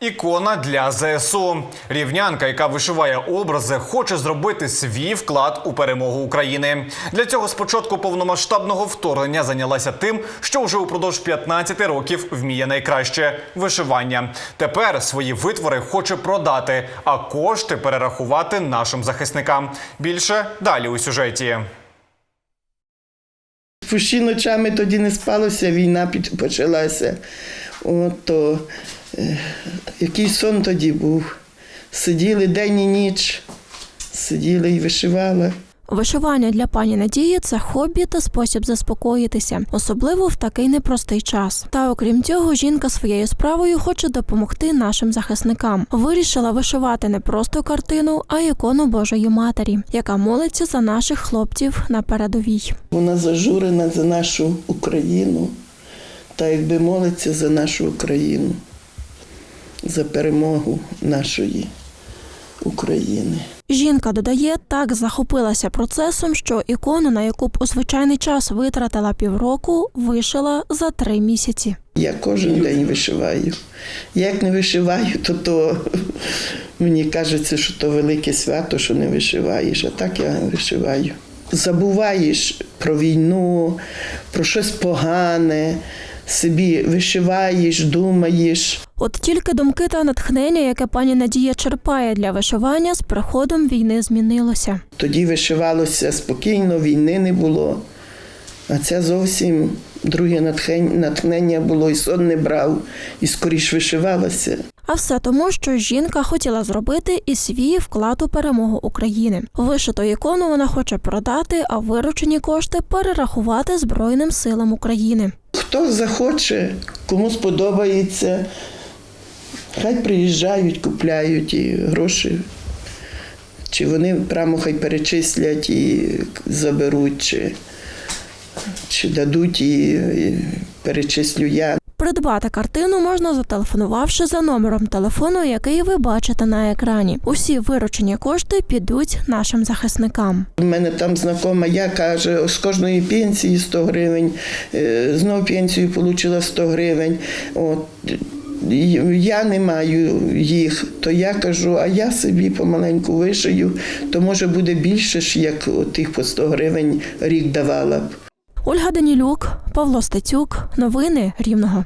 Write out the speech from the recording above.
Ікона для ЗСУ. Рівнянка, яка вишиває образи, хоче зробити свій вклад у перемогу України. Для цього спочатку повномасштабного вторгнення зайнялася тим, що вже упродовж 15 років вміє найкраще вишивання. Тепер свої витвори хоче продати, а кошти перерахувати нашим захисникам. Більше далі у сюжеті. Пущі ночами тоді не спалося, війна почалася. От, то, е, який сон тоді був. Сиділи день і ніч, сиділи і вишивали. Вишивання для пані Надії це хобі та спосіб заспокоїтися, особливо в такий непростий час. Та окрім цього, жінка своєю справою хоче допомогти нашим захисникам. Вирішила вишивати не просто картину, а ікону Божої Матері, яка молиться за наших хлопців на передовій. Вона зажурена за нашу Україну, та якби молиться за нашу Україну, за перемогу нашої України. Жінка додає, так захопилася процесом, що ікону, на яку б у звичайний час витратила півроку, вишила за три місяці. Я кожен день вишиваю. Як не вишиваю, то, то мені кажеться, що то велике свято, що не вишиваєш, а так я вишиваю. Забуваєш про війну, про щось погане, собі вишиваєш, думаєш. От тільки думки та натхнення, яке пані Надія черпає для вишивання, з приходом війни змінилося. Тоді вишивалося спокійно, війни не було. А це зовсім друге натхнення, було, і сон не брав, і скоріш вишивалася. А все тому, що жінка хотіла зробити і свій вклад у перемогу України. Вишиту ікону вона хоче продати, а виручені кошти перерахувати Збройним силам України. Хто захоче, кому сподобається, хай приїжджають, купляють і гроші. Чи вони прямо хай перечислять і заберуть, чи, чи дадуть і, і перечислю я. Придбати картину можна зателефонувавши за номером телефону, який ви бачите на екрані. Усі виручені кошти підуть нашим захисникам. У мене там знакома, я каже, з кожної пенсії 100 гривень, е, знов пенсію отримала 100 гривень. От. Я не маю їх, то я кажу, а я собі помаленьку вишию, то може буде більше ж, як тих по 100 гривень рік давала б. Ольга Данілюк, Павло Стецюк. Новини Рівного.